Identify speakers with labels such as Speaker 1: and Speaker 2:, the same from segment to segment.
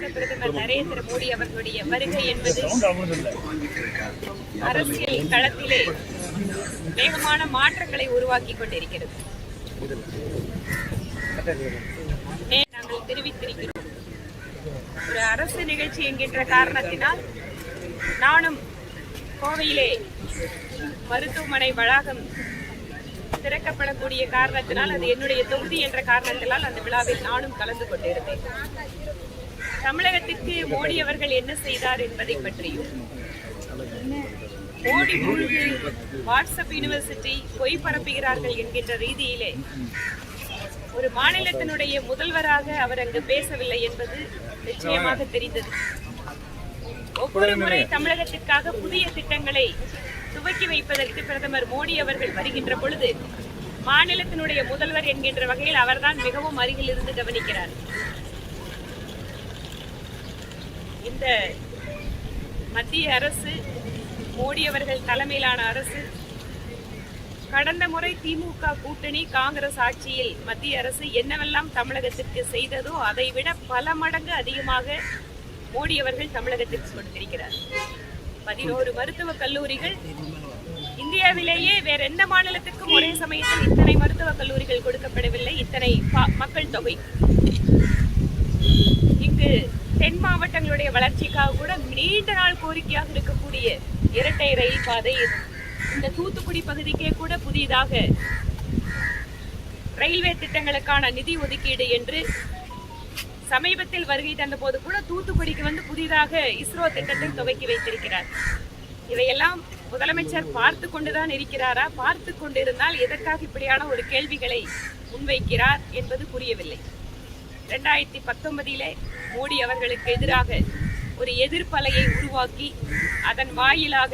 Speaker 1: பாரத பிரதமர் நரேந்திர மோடி அவர்களுடைய வருகை என்பது அரசியல் களத்திலே வேகமான மாற்றங்களை உருவாக்கி கொண்டிருக்கிறது. நாங்கள் தெரிவித்திருக்கிறோம்? ஒரு அரசு நிகழ்ச்சி என்கின்ற காரணத்தினால் நானும் கோவையிலே மருத்துவமனை வளாகம் திறக்கப்படக்கூடிய காரணத்தினால் அது என்னுடைய தொகுதி என்ற காரணத்தினால் அந்த விழாவில் நானும் கலந்து கொண்டிருந்தேன். தமிழகத்திற்கு மோடி அவர்கள் என்ன செய்தார் என்பதை பற்றியும் மோடி முழுது வாட்ஸ்அப் யூனிவர்சிட்டி பொய் பரப்புகிறார்கள் என்கின்ற ரீதியிலே ஒரு மாநிலத்தினுடைய முதல்வராக அவர் அங்கு பேசவில்லை என்பது நிச்சயமாக தெரிந்தது. ஒவ்வொரு முறை தமிழகத்திற்காக புதிய திட்டங்களை துவக்கி வைப்பதற்கு பிரதமர் மோடி அவர்கள் வருகின்ற பொழுது மாநிலத்தினுடைய முதல்வர் என்கின்ற வகையில் அவர்தான் மிகவும் அருகில் இருந்து கவனிக்கிறார். இந்த மத்திய அரசு மோடி அவர்கள் தலைமையிலான அரசு கடந்த முறை திமுக கூட்டணி காங்கிரஸ் ஆட்சியில் மத்திய அரசு என்னவெல்லாம் தமிழகத்திற்கு செய்ததோ அதை விட பல மடங்கு அதிகமாக மோடி அவர்கள் தமிழகத்திற்கு கொடுத்திருக்கிறார். பதினோரு மருத்துவக் கல்லூரிகள் இந்தியாவிலேயே வேற எந்த மாநிலத்துக்கும் ஒரே சமயத்தில் இத்தனை மருத்துவக் கல்லூரிகள் கொடுக்கப்படவில்லை இத்தனை பா- மக்கள் தொகை. இங்கு மாவட்டங்களுடைய வளர்ச்சிக்காக கூட நீண்ட நாள் கோரிக்கையாக இருக்கக்கூடிய இரட்டை ரயில் பாதை இந்த தூத்துக்குடி பகுதிக்கே கூட புதிதாக ரயில்வே திட்டங்களுக்கான நிதி ஒதுக்கீடு என்று சமீபத்தில் வருகை தந்த போது கூட தூத்துக்குடிக்கு வந்து புதிதாக இஸ்ரோ திட்டத்தை துவக்கி வைத்திருக்கிறார். இதையெல்லாம் முதலமைச்சர் பார்த்து கொண்டுதான் இருக்கிறாரா? பார்த்து கொண்டிருந்தால் எதற்காக இப்படியான ஒரு கேள்விகளை முன்வைக்கிறார் என்பது புரியவில்லை. ரெண்டாயிரத்தி பத்தொன்பதிலே மோடி அவர்களுக்கு எதிராக ஒரு எதிர்ப்பலையை உருவாக்கி அதன் வாயிலாக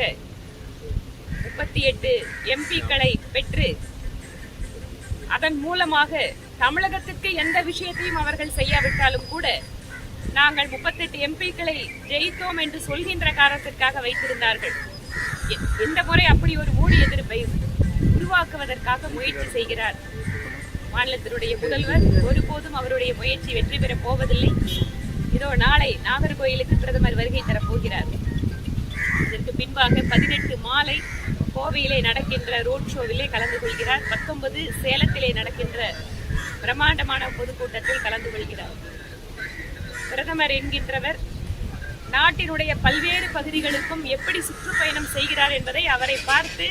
Speaker 1: முப்பத்தி எட்டு எம்பிக்களை பெற்று அதன் மூலமாக தமிழகத்துக்கு எந்த விஷயத்தையும் அவர்கள் செய்யாவிட்டாலும் கூட நாங்கள் முப்பத்தெட்டு எம்பிக்களை ஜெயித்தோம் என்று சொல்கின்ற காரணத்திற்காக வைத்திருந்தார்கள். இந்த முறை அப்படி ஒரு மூடி எதிர்ப்பை உருவாக்குவதற்காக முயற்சி செய்கிறார்? மாநிலத்தினுடைய முதல்வர் ஒருபோதும் அவருடைய முயற்சி வெற்றி பெறப் போவதில்லை. இதோ நாளை நாகர்கோயிலுக்கு பிரதமர் வருகை தரப்போகிறார் இதற்கு பின்பாக பதினெட்டு மாலை கோவையிலே நடக்கின்ற ரோட் ஷோவிலே கலந்து கொள்கிறார். பத்தொன்பது சேலத்திலே நடக்கின்ற பிரம்மாண்டமான பொதுக்கூட்டத்தில் கலந்து கொள்கிறார். பிரதமர் என்கின்றவர் நாட்டினுடைய பல்வேறு பகுதிகளுக்கும் எப்படி சுற்றுப்பயணம் செய்கிறார் என்பதை அவரை பார்த்து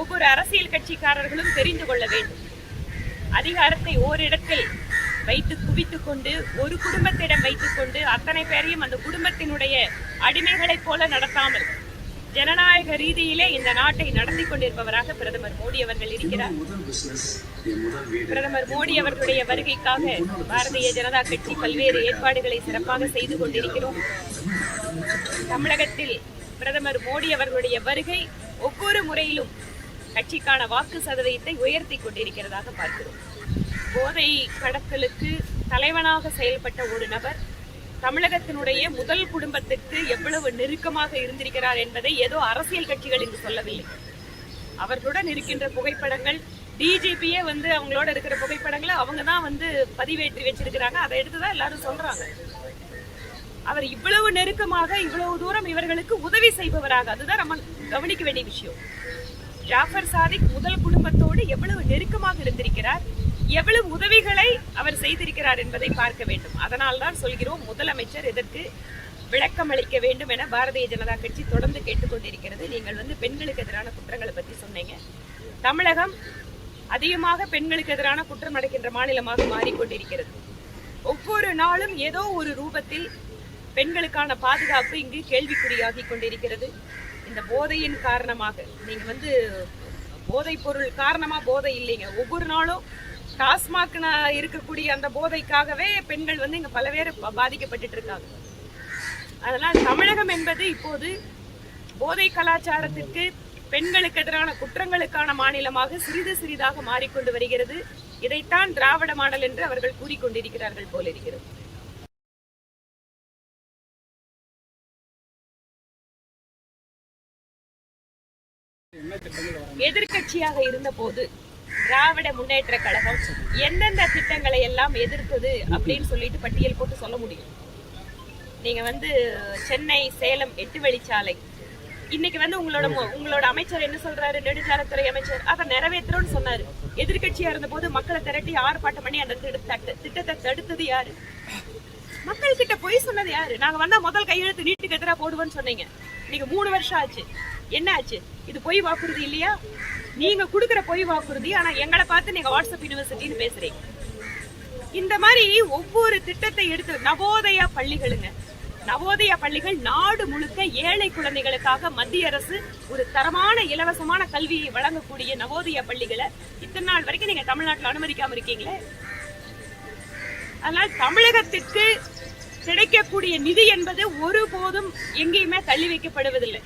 Speaker 1: ஒவ்வொரு அரசியல் கட்சிக்காரர்களும் தெரிந்து கொள்ள வேண்டும். அதிகாரத்தை ஓரிடத்தில் வைத்து குவித்துக் கொண்டு ஒரு குடும்பத்திடம் வைத்துக் கொண்டு அத்தனை பேரையும் அந்த குடும்பத்தினுடைய அடிமைகளைப் போல நடத்தாமல் ஜனநாயக ரீதியிலே இந்த நாட்டை நடத்தி கொண்டிருப்பவராக பிரதமர் மோடி அவர்கள் இருக்கிறார். பிரதமர் மோடி அவர்களுடைய வருகைக்காக பாரதிய ஜனதா கட்சி பல்வேறு ஏற்பாடுகளை சிறப்பாக செய்து கொண்டிருக்கிறோம். தமிழகத்தில் பிரதமர் மோடி அவர்களுடைய வருகை ஒவ்வொரு முறையிலும் கட்சிக்கான வாக்கு சதவீதத்தை உயர்த்தி கொண்டிருக்கிறதாக பார்க்கிறோம். போதை கடத்தலுக்கு தலைவனாக செயல்பட்ட ஒரு நபர் தமிழகத்தினுடைய முதல் குடும்பத்திற்கு எவ்வளவு நெருக்கமாக இருந்திருக்கிறார் என்பதை ஏதோ அரசியல் கட்சிகள் இங்கு சொல்லவில்லை. அவர்களுடன் இருக்கின்ற புகைப்படங்கள் டிஜிபியே வந்து அவங்களோட இருக்கிற புகைப்படங்களை அவங்க தான் வந்து பதிவேற்றி வச்சிருக்கிறாங்க. அதை எடுத்து தான் எல்லாரும் சொல்றாங்க. அவர் இவ்வளவு நெருக்கமாக இவ்வளவு தூரம் இவர்களுக்கு உதவி செய்பவராக அதுதான் நம்ம கவனிக்க வேண்டிய விஷயம். ஜாஃபர் சாதிக் முதல் குடும்பத்தோடு எவ்வளவு நெருக்கமாக இருந்திருக்கிறார்? எவ்வளவு உதவிகளை அவர் செய்திருக்கிறார் என்பதை பார்க்க வேண்டும். அதனால் தான் சொல்கிறோம் முதலமைச்சர் இதற்கு விளக்கம் அளிக்க வேண்டும் என பாரதிய ஜனதா கட்சி தொடர்ந்து கேட்டுக்கொண்டிருக்கிறது. நீங்கள் வந்து பெண்களுக்கு எதிரான குற்றங்களை பற்றி சொன்னீங்க. தமிழகம் அதிகமாக பெண்களுக்கு எதிரான குற்றம் நடக்கின்ற மாநிலமாக மாறிக்கொண்டிருக்கிறது. ஒவ்வொரு நாளும் ஏதோ ஒரு ரூபத்தில் பெண்களுக்கான பாதுகாப்பு இங்கு கேள்விக்குறியாகி கொண்டிருக்கிறது. இந்த போதையின் காரணமாக நீங்க வந்து போதைப் பொருள் காரணமா போதை இல்லைங்க. ஒவ்வொரு நாளும் டாஸ்மாக்னா இருக்கக்கூடிய அந்த போதைக்காகவே பெண்கள் வந்து இங்க பல பேர் பாதிக்கப்பட்டு பாதிக்கப்பட்டுட்டு இருக்காங்க. அதனால் தமிழகம் என்பது இப்போது போதை கலாச்சாரத்திற்கு பெண்களுக்கு எதிரான குற்றங்களுக்கான மாநிலமாக சிறிது சிறிதாக மாறிக்கொண்டு வருகிறது. இதைத்தான் திராவிட மாடல் என்று அவர்கள் கூறிக்கொண்டிருக்கிறார்கள் போல இருக்கிறது எதிர்கட்சியாக இருந்த போது திராவிட முன்னேற்ற கழகம் எந்தெந்த திட்டங்களை எல்லாம் எதிர்த்தது அப்படின்னு சொல்லிட்டு பட்டியல் போட்டு சொல்ல முடியும். நீங்க வந்து சென்னை சேலம் எட்டு வழிச்சாலை. இன்னைக்கு வந்து உங்களோட உங்களோட அமைச்சர் என்ன சொல்றாரு? நெடுஞ்சாலைத்துறை அமைச்சர். அதை நிறைவேற்றுறோம்னு சொன்னாரு. எதிர்கட்சியா இருந்த போது மக்களை திரட்டி ஆர்ப்பாட்டம் பண்ணி அந்த தட்டு- திட்டத்தை தடுத்தது யாரு? மக்கள் கிட்ட போய் சொன்னது யாரு? நாங்க வந்தா முதல் கையெழுத்து நீட்டுக்கு எதிராக போடுவோம்னு சொன்னீங்க. நீங்க மூணு வருஷம் ஆச்சு. என்ன ஆச்சு? இது பொய் வாக்குறுதி இல்லையா? நீங்க கொடுக்குற பொய் வாக்குறுதி ஆனா எங்களை பார்த்து நீங்க வாட்ஸ்அப் யூனிவர்சிட்டின்னு பேசுறீங்க. இந்த மாதிரி ஒவ்வொரு திட்டத்தை எடுத்து நவோதயா பள்ளிகளுங்க நவோதயா பள்ளிகள் நாடு முழுக்க ஏழை குழந்தைகளுக்காக மத்திய அரசு ஒரு தரமான இலவசமான கல்வியை வழங்கக்கூடிய நவோதயா பள்ளிகளை இத்தனை நாள் வரைக்கும் நீங்க தமிழ்நாட்டுல அனுமதிக்காம இருக்கீங்களே? அதனால் தமிழகத்திற்கு கிடைக்கக்கூடிய நிதி என்பது ஒருபோதும் எங்கேயுமே தள்ளி வைக்கப்படுவதில்லை.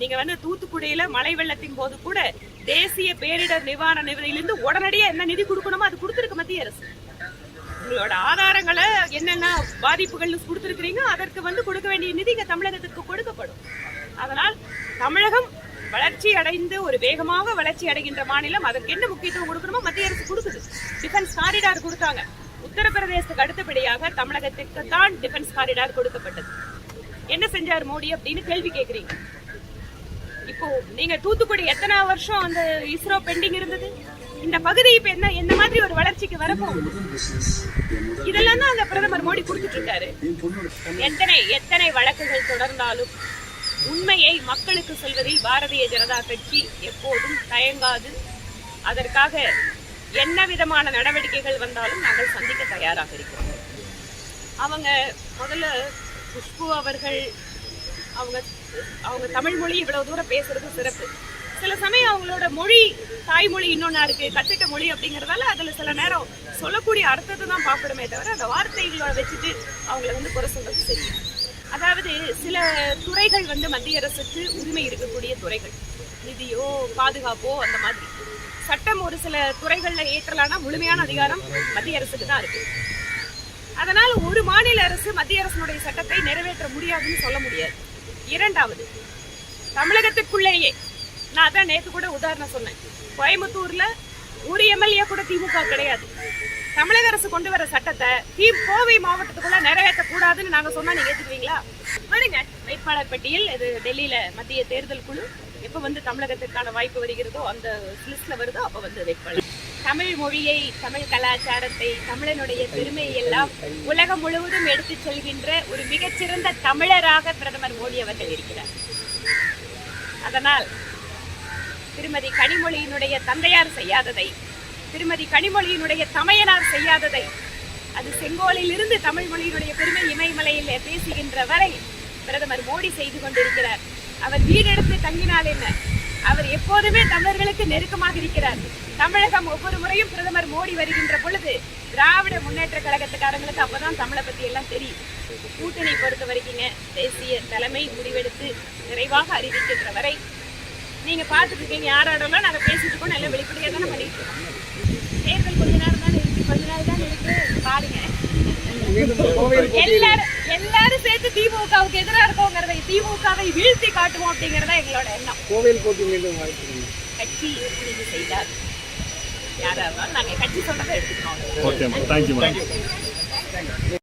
Speaker 1: நீங்க வந்து தூத்துக்குடியில மழை வெள்ளத்தின் போது கூட தேசிய பேரிடர் நிவாரண நிதியிலிருந்து உடனடியா என்ன நிதி கொடுக்கணுமோ அது கொடுத்துருக்கு மத்திய அரசு. உங்களோட ஆதாரங்களை என்னென்ன பாதிப்புகள் கொடுத்துருக்கிறீங்க அதற்கு வந்து கொடுக்க வேண்டிய நிதி இங்க தமிழகத்திற்கு கொடுக்கப்படும். அதனால் தமிழகம் வளர்ச்சி அடைந்து ஒரு வேகமாக வளர்ச்சி அடைகின்ற மாநிலம் அதற்கு என்ன முக்கியத்துவம் கொடுக்கணுமோ மத்திய அரசு கொடுக்குது. டிஃபென்ஸ் காரிடார் கொடுத்தாங்க. உத்தரப்பிரதேசத்துக்கு அடுத்தபடியாக தமிழகத்திற்கு தான் டிஃபென்ஸ் காரிடார் கொடுக்கப்பட்டது. என்ன செஞ்சார் மோடி அப்படின்னு கேள்வி கேட்குறீங்க. இப்போ நீங்க தூத்துக்குடி எத்தனை வருஷம் அந்த இஸ்ரோ பெண்டிங் இருந்தது? இந்த பகுதி இப்ப என்ன என்ன மாதிரி ஒரு வளர்ச்சிக்கு வரப்போகுது இதெல்லாம் தான் அந்த பிரதமர் மோடி கொடுத்துட்டு இருக்காரு எத்தனை எத்தனை வழக்குகள் தொடர்ந்தாலும் உண்மையை மக்களுக்கு சொல்வதில் பாரதிய ஜனதா கட்சி எப்போதும் தயங்காது. அதற்காக என்ன விதமான நடவடிக்கைகள் வந்தாலும் நாங்கள் சந்திக்க தயாராக இருக்கிறோம். அவங்க முதல்ல குஷ்பு அவர்கள் அவங்க அவங்க தமிழ் மொழி இவ்வளவு தூரம் பேசுறது சிறப்பு. சில சமயம் அவங்களோட மொழி தாய்மொழி இன்னொன்னா இருக்கு கத்திட்ட மொழி அப்படிங்கறதால அதுல சில நேரம் சொல்லக்கூடிய அர்த்தத்தை தான் பார்க்கணுமே தவிர அந்த வார்த்தைகளை வச்சுட்டு அவங்கள வந்து குறை சொல்றது சரி அதாவது சில துறைகள் வந்து மத்திய அரசுக்கு உரிமை இருக்கக்கூடிய துறைகள். நிதியோ பாதுகாப்போ அந்த மாதிரி. சட்டம் ஒரு சில துறைகளில் ஏற்றலானா முழுமையான அதிகாரம் மத்திய அரசுக்கு தான் இருக்கு. அதனால் ஒரு மாநில அரசு மத்திய அரசினுடைய சட்டத்தை நிறைவேற்ற முடியாதுன்னு சொல்ல முடியாது. இரண்டாவது தமிழகத்துக்குள்ளேயே நான் அதான் நேற்று கூட உதாரணம் சொன்னேன். கோயம்புத்தூரில் ஒரு எம்எல்ஏ கூட திமுக கிடையாது. தமிழக அரசு கொண்டு வர சட்டத்தை தி கோவை மாவட்டத்துக்குள்ள நிறைவேற்றக்கூடாதுன்னு நாங்கள் சொன்னால் நீங்கள் ஏற்றுக்குவீங்களா ஏத்துக்குவீங்களா? வருங்க. வேட்பாளர் பட்டியல் இது டெல்லியில மத்திய தேர்தல் குழு. எப்ப வந்து தமிழகத்திற்கான வாய்ப்பு வருகிறதோ அந்த லிஸ்ட்ல வருதோ அப்ப வந்து வேட்பாளர். தமிழ் மொழியை தமிழ் கலாச்சாரத்தை தமிழனுடைய பெருமையை எல்லாம் உலகம் முழுவதும் எடுத்துச் செல்கின்ற ஒரு மிகச்சிறந்த தமிழராக பிரதமர் மோடி அவர்கள் இருக்கிறார். அதனால் திருமதி கனிமொழியினுடைய தந்தையார் செய்யாததை திருமதி கனிமொழியினுடைய தமையனார் செய்யாததை அது செங்கோலில் இருந்து தமிழ் மொழியினுடைய பெருமை இமயமலையில் பேசுகின்ற வரை பிரதமர் மோடி செய்து கொண்டிருக்கிறார். அவர் வீடெடுத்து தங்கினால் என்ன? அவர் எப்போதுமே தமிழர்களுக்கு நெருக்கமாக இருக்கிறார். தமிழகம் ஒவ்வொரு முறையும் பிரதமர் மோடி வருகின்ற பொழுது திராவிட முன்னேற்ற கழகத்துக்காரங்களுக்கு அப்பதான் தமிழை பத்தி எல்லாம் தெரியும். கூட்டணி பொறுத்த வரைக்குங்க தேசிய தலைமை முடிவெடுத்து நிறைவாக அறிவிக்கின்ற வரை நீங்க பார்த்துட்டு இருக்கீங்க யாரோடலாம் நாங்க பேசிட்டு இருக்கோம் நல்ல வெளிப்படையா தானே பண்ணிட்டு இருக்கோம். தேர்தல் கொஞ்ச நேரம் தானே இருக்கு கொஞ்ச நாள் தான் இருக்கு பாருங்க. எல்லாரும் எல்லாரும் சேர்த்து திமுகவுக்கு எதிராக இருக்கோங்கிறதை திமுகவை வீழ்த்தி காட்டுவோம் அப்படிங்கறத எங்களோட எண்ணம்.
Speaker 2: கோவில் போட்டி மீண்டும்
Speaker 1: கட்சி முடிவு செய்தார்? யாரா இருந்தாலும் நாங்க கட்சி சொன்னதை எடுத்துக்கிறோம்
Speaker 3: ஓகே தேங்க்யூ